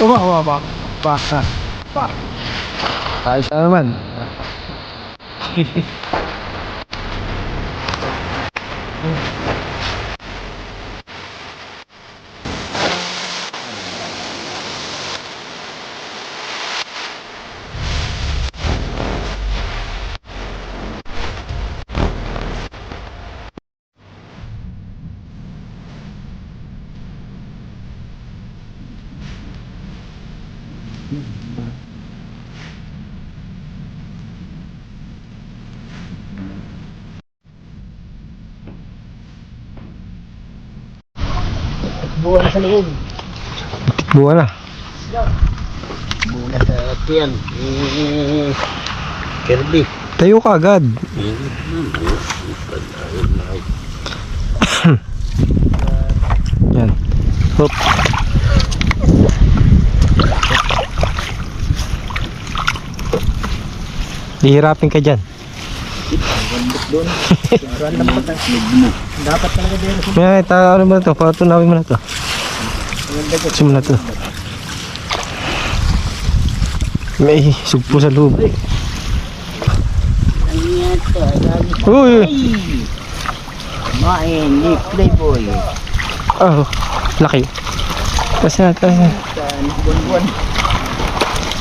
Uma, uma, pa. Pa. Ha. Pa. Ayos na Buwan na sa loob. Buwan na. Buwan na sa tiyan. Eh, Kirby. Tayo ka agad. Yan. Hop. Hihirapin ka dyan. Doon. Random pa tayo. Dapat talaga din. May ta ano mo na to? Patunawin mo na to. Sim na to. May sugpo sa loob. Uy! Ay! Mainit. Playboy. Oh, laki. Kasi na. Buwan-buwan.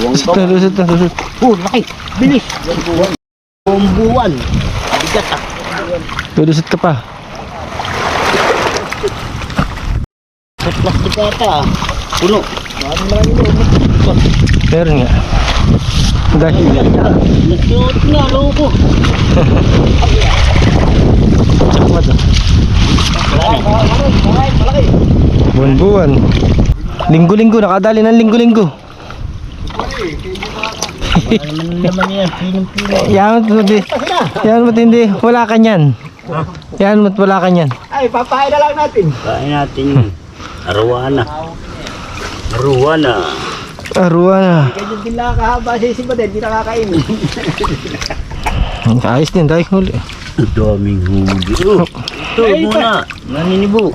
Lusot na, lusot na, lusot. Oh, laki. Bilis. Buwan-buwan. Bigat ah. Lulusot ka pa. Sa plastic ata ah. Puno. Marami marami loob. Meron nga. Dahil. Nag-shoot nga, loko. Ba to? Buwan-buwan. Linggo-linggo, nakadali ng linggo-linggo. Ano naman yan? Pinong-pino. Yan mo hindi. Yan. Wala ka niyan. Yan mo wala ka niyan. Ay, papain na lang natin. Papain natin yun. Arwana. Arwana. Aruwa na. Ganyan din lang kahaba sa isip din, hindi nakakain. Ayos din, dahil huli. Daming huli. Oh, ito muna. Naninibo.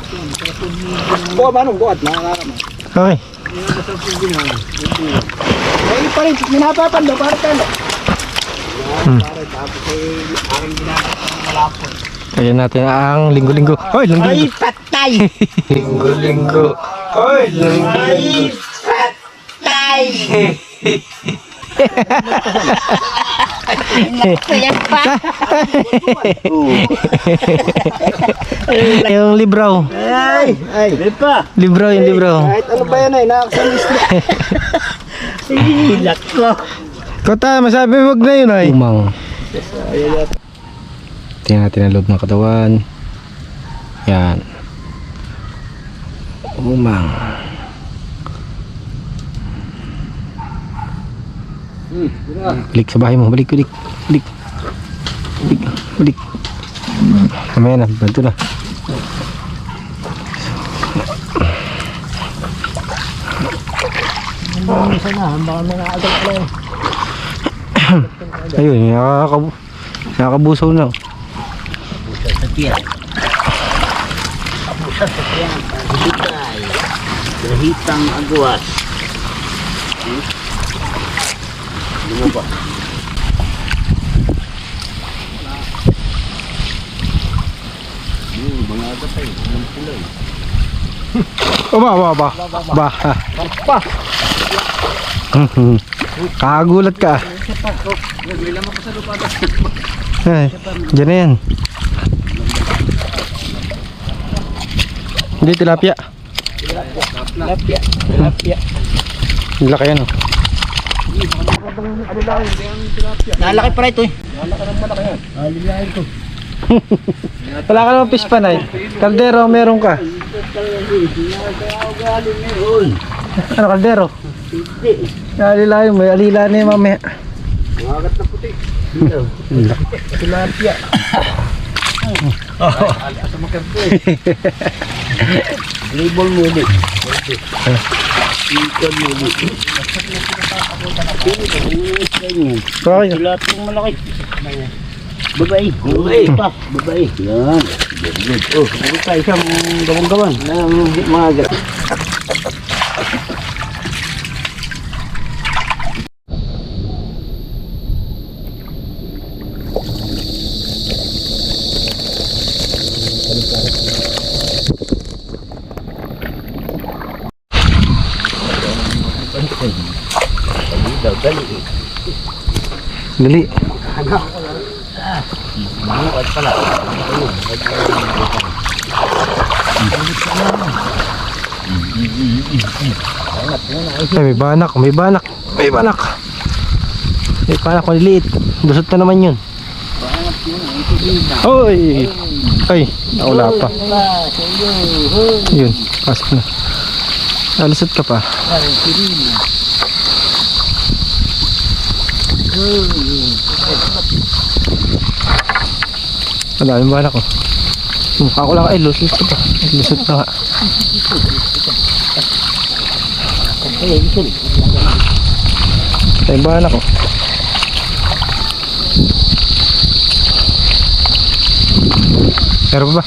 Buka ba nung bukat? Nakakaraman. Okay. Ay, pa rin. Minapapando. Para tayo. Hmm. Ay. Ayan natin ang linggo-linggo. Hoy, Ay, linggo-linggo. patay! Linggo-linggo. Hoy, Ay, patay! Yung libraw. Ay, ay. May pa. Libraw yung libraw. Kahit ano ba yan ay nakakasalis na. Hilak ko. Kota, masabi wag na yun ay. Umang. Tingnan natin ang loob ng katawan. Yan. Umang. Balik sa bahay mo. Balik, balik. Balik. Balik, balik. Mamaya na, banto na. Isa na, baka may nakagal ka lang. Ayun, nakakab nakakabusaw na. Busa sa tiyan. Busa sa tiyan. Paghitay. Grahitang agwas. Hmm? Di mo ba? Hmm, mga agatay. Ang pulay. O ba, ba, ba. Ba. Pa! Kakagulat ka. Ay, dyan na yan. Hindi, tilapia. Lapya. Ang Laki yan, oh. Nalaki pa ito eh. Nalaki ng malaki yan. Alilahin ko. Wala ka naman fish panay. Kaldero, meron ka. Ano, kaldero? Hindi. Alilayo mo, alila na yung mamaya. Magat na puti. Tilapia. Asa makarpo eh. Label mo ulit. Ikon mo ulit. Tilapia yung malaki. Babae. Babae pa. Babae. Yan. Very good. Oh, meron pa isang gawang-gawang. Na mga. Dali. Ay, may banak, may banak. May banak. May banak maliliit. Busot na naman yun. Hoy! Ay, wala pa. Yun, pasok na. Alusot ka pa. Ang daming banak ko. Mukha ko lang, ay, lusot ka pa. Lusot na nga. Ay, banak ko. Meron pa ba?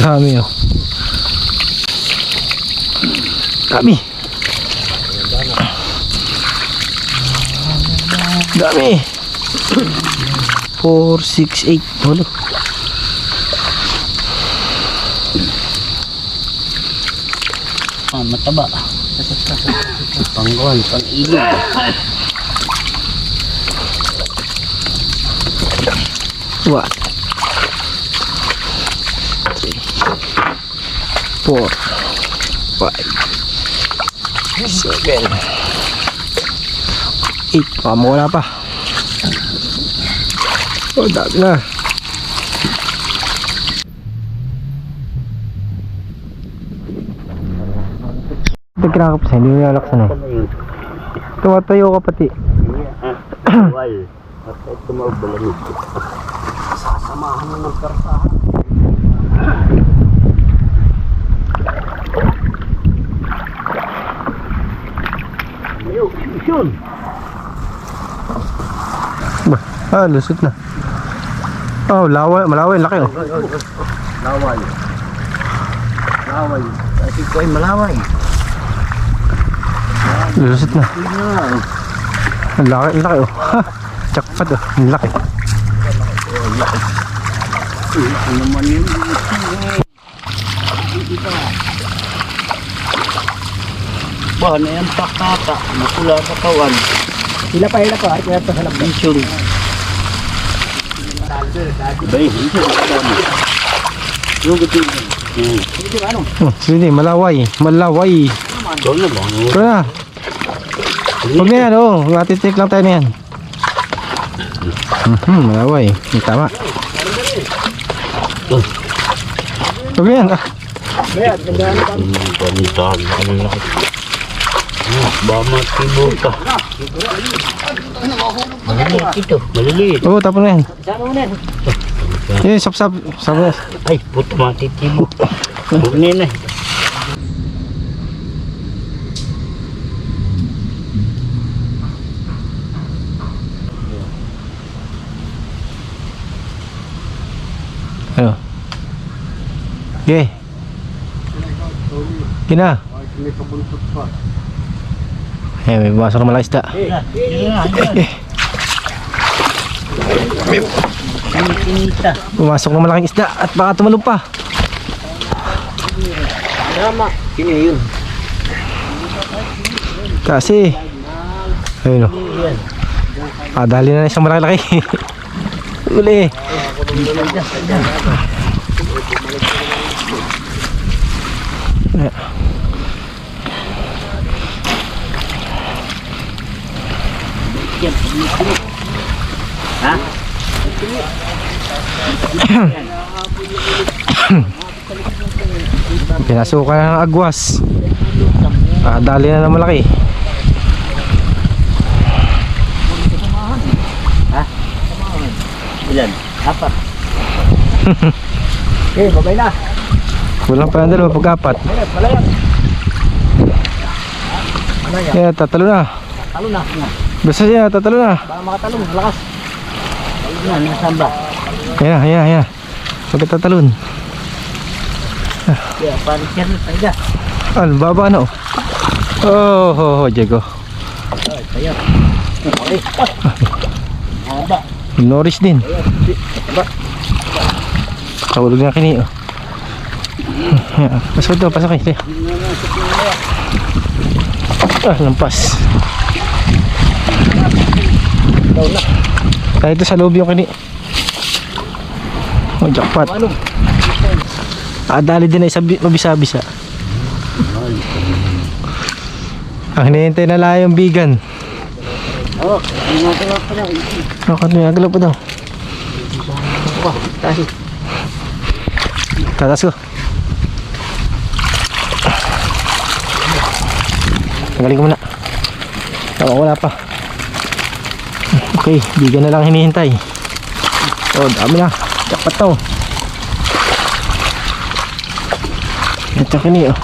Dami oh. Dami. Dami. 4, 6, 8. Walo. Ah, mataba. Pangkuhan, pang-ilog. One. Three. Four. Five. Seven. Eight. Baka mawala pa. Oh, dami na. Nagkakap sa hindi mo nalaksan eh. Tumatayo ka pati. Wal. At ito maubalamig. Sasamahan mo ng kartahan. Ayaw, yun. Ba, ah, lusot na. Oh, laway, malaway, laki oh. Laway. Laway. Kasi ko ay malaway. Lusot na. Ang laki, ang laki oh. Ha, jackpot oh, ang laki. Ano naman yun? Ba, na yan pakata. Nakula katawan. Sila pa, sila pa, ay kaya sa labas. Vision. Bay, hindi ko alam. Yung gating. Hmm. Oh, sige, malaway, malaway. Na. Huwag na yan oh, matitik lang tayo na yan. Mhm, malaway, Yung tama. Huwag na yan, ah. Hmm, Ganitahan. Ano na? Maliliit ito. Maliliit. Oo, tapon na yan. Eh, sap sap, sap na. Ay, puto matitibo. Huwag na eh. Ano? Okay. Kina. Eh, may bumasok na malaking isda. Pumasok na malaking isda at baka tumalong pa. Tama. Sino yun? Kasi, ayun o. Ah, dali na isang malaki-laki. Uli. Ha? Pinasukan na ng agwas. Ah, dali na ng malaki. Ilan? Apat. Eh, babay na. Kulang pa ng dalawa pag-apat. Yeah, tatalo na. Talo na. Basta siya, tatalo na. Baka makatalong. Malakas. Talo na. Nasamba. Ayan, ayan, ayan. Pagkatatalon. Kaya paano siya na tayo. Ano, baba na oh. Oh, oh, oh, Diego. Ay, kaya. Okay. Norris din. Kaya. Kahulog na kini. Oh. Yan. Pasok ito, pasok kayo. Ah, lampas. Tayo ito sa loob yung kini. Oh, jackpot. Ah, dali din ay sa bi- mabisa-bisa. Ang hinihintay na lang yung bigan. Oh, hindi nga pala pala. Oh, pa daw. Tayo. Tatas ko. Tanggalin ko muna. Tama, wala pa. Okay, bigan na lang hinihintay. Oh, dami na. Jackpot to. Ito kini oh.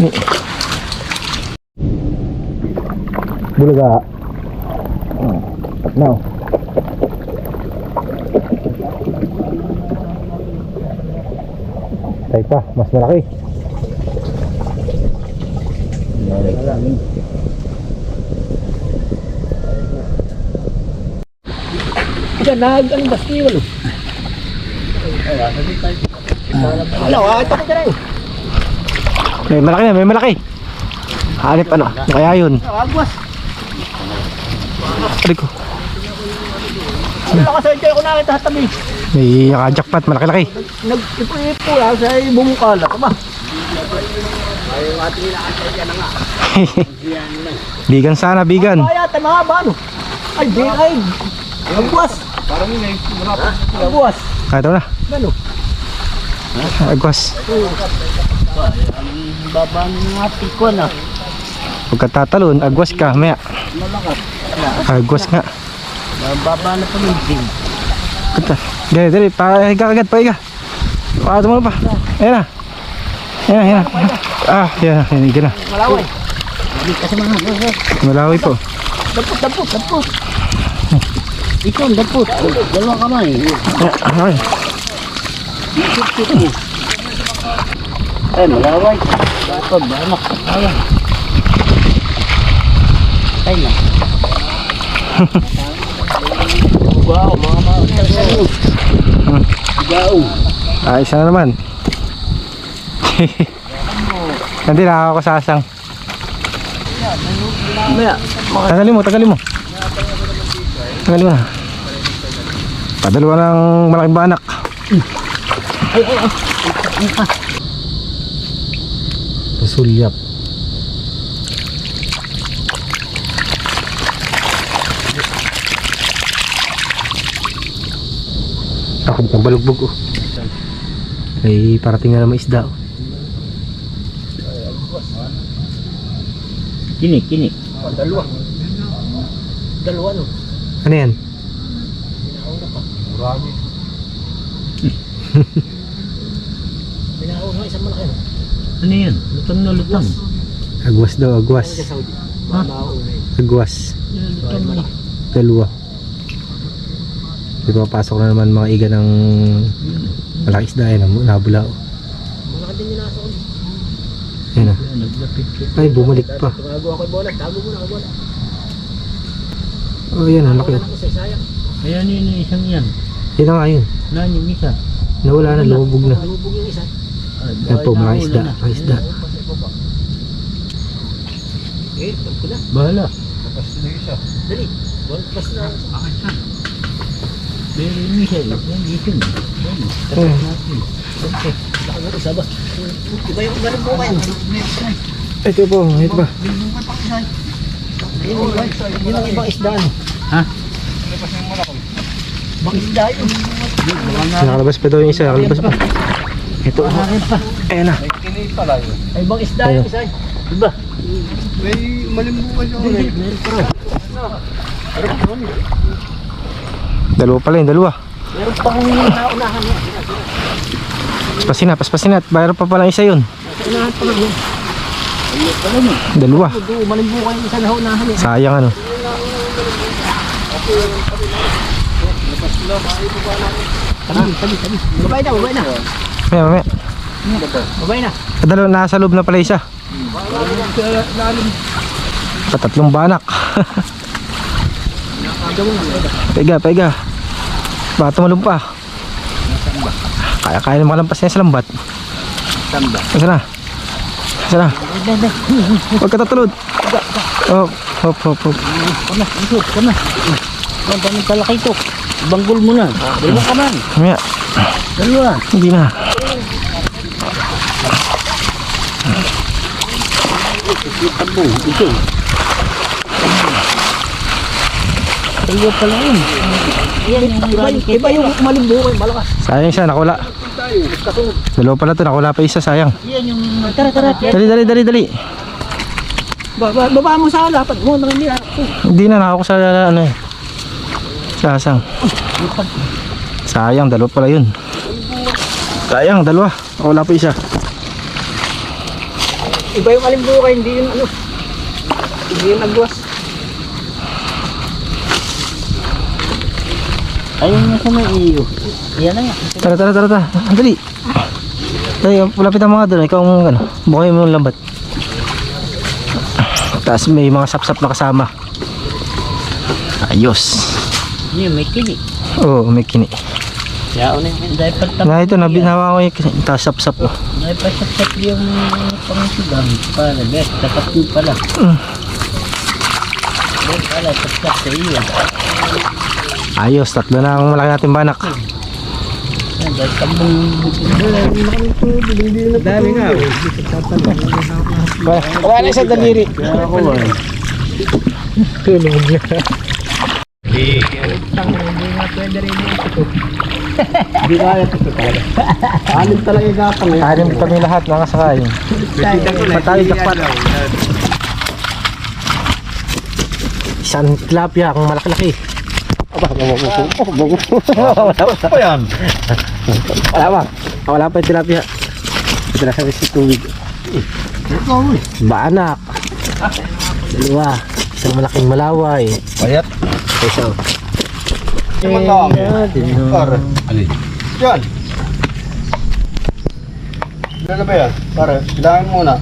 Ni. Bulaga. Oh, now. Tayo pa, mas malaki. Diyan, nag, ano, basti walo. Ano, ah, ito ka rin. May malaki na, may malaki. Hanip ano, ano kaya yun? Agwas. Aray ko. Ano ka sa ko nakita sa tabi. May naka-jackpot, malaki-laki. Nag-ipo-ipo lang sa bumukala. Aba, bigan sana, bigan. kaya tayo mga ba, ano? Ay, ay. Agwas. Parang yun eh. Agwas. Kaya ito na. Ano? Agwas. Baba ng mga tikon ah. Pagkatatalon, agwas ka, maya. Malakas. Agwas nga. Baba na pamiging. Kata. Dali, dali, pahiga agad, pahiga. Pakata mo pa. Ayan na. Ayan, ayan. Ah, ayan, ayan, ayan na. Malaway. Hindi kasi Malawi po. Dapot, dapot, dapot. Ikon, dapot. Dalawang kamay. Mo. Ay, malaway. Dapot, banak. Ayan. Ay na. wow, mga mga Wow. Ayos na naman. Hindi, nakakasasang. Tagalin mo, tagalin mo. Tagalin mo na. Padalawa ng malaking banak. ay, ay, ay. Pasulyap. Ako ng balugbog oh. Ay parating na naman isda oh. Kini, kini. Dalawa. Dalawa no. Ano yan? Binahaw ng isang malaki. Ano yan? Lutang na lutang. Agwas daw, agwas. Saudi. Ha? Mauna Agwas. Lutang na. Dalawa. Di papasok na naman mga iga ng malaki isda yan. Nabula oh. Malaki din yung nasa ulit. Yan. Naglapit. Ay, bumalik pa. Tumago ako yung bola. Tago muna ako bola. Oh, yan, ang laki. Ayan yun yung isang yan. Yan na nga yun. Nan yung isa. Nawala na, lumubog na. Malubog yung isa. Yan po, mga isda. Mga isda. Eh, ko na. Bahala. Dali. Bal- Bas na. Pero yung isa, yan dito. Yan. Eh, Okay. Baka nga isa ba? Iba yung ganun po kayo. ito po, ito ba? Yun yung- yun ang ibang isda. ano? Ha? Ibang isda yun. Nakalabas pa daw yung isa, nakalabas pa. Ito. Akin pa. ayan na. Ay, ibang isda Ayun. yung isa. Diba? May malimbukan siya Hindi, meron pa rin. Dalawa pala yung dalawa. Meron pa kong naunahan niya. Paspasin na, paspasin na. Bayar pa pala isa yun. Unahan pa lang yun. Dalawa. Na unahan niya. Sayang ano. Babay na, babay na. Mamaya, mamaya. Babay na. Dalawa, nasa loob na pala isa. Patatlong banak. Paiga, paiga. Baka tumalong pa. Kaya kaya na makalampas niya sa lambat. Samba. Asa na? Asa na? Huwag ka tatulod. Hop, hop, hop, hop. Kama, isot, kama. Ang daming talakay ito. Banggol mo na. Dalawa ka man. Mamaya, Dalawa. hindi na. Ito. Dalawa pala yun. Yan yung galing kay Iba malakas. Sayang siya, nakula. Dalawa pala to, nakula pa isa, sayang. Yan yung... Tara, tara. Dali, dali, dali, dali. Baba, baba mo sa lapat mo, nang nila. Hindi na, nakako sa ano eh. Sasang. Sayang, dalawa pala yun. Sayang, dalawa. Nakula pa isa. Iba yung malimbukan, hindi yung ano. Hindi yung nagwas. Ayun nga sa may iyo. Yan na nga. Tara, tara, tara, tara. Dali. Dali, lapit ang mga doon. Ikaw ang ano, bukay mo yung lambat. Tapos may mga sapsap na kasama. Ayos. Yan, may kini. Oo, oh, may kini. Yaon na yun. Dahil pagtapos. Na ito, nabinawa ko yung. Tapos sapsap. Oh. Dahil pasap-sap yung pangsigang. Para, bet. Tapat pala. Mm. Bet, pala. Sapsap sa iyo. Ayos, tatlo na ang malaki natin banak. Dami nga. Wala na sa daliri. Tulog niya. Hindi kaya ito talaga. Anim talaga gapang. eh. Anim kami lahat nakasakay. Patay jackpot. Isang tilapia ang malaki-laki. Ano yan? Wala pa. Wala pa yung tilapia. Ito na sa tubig. Baanak. Dalawa. Isang malaking malaway. Payat. Isa. Matawag. Pare. Yan. Ano na ba yan? Pare, bilangin muna.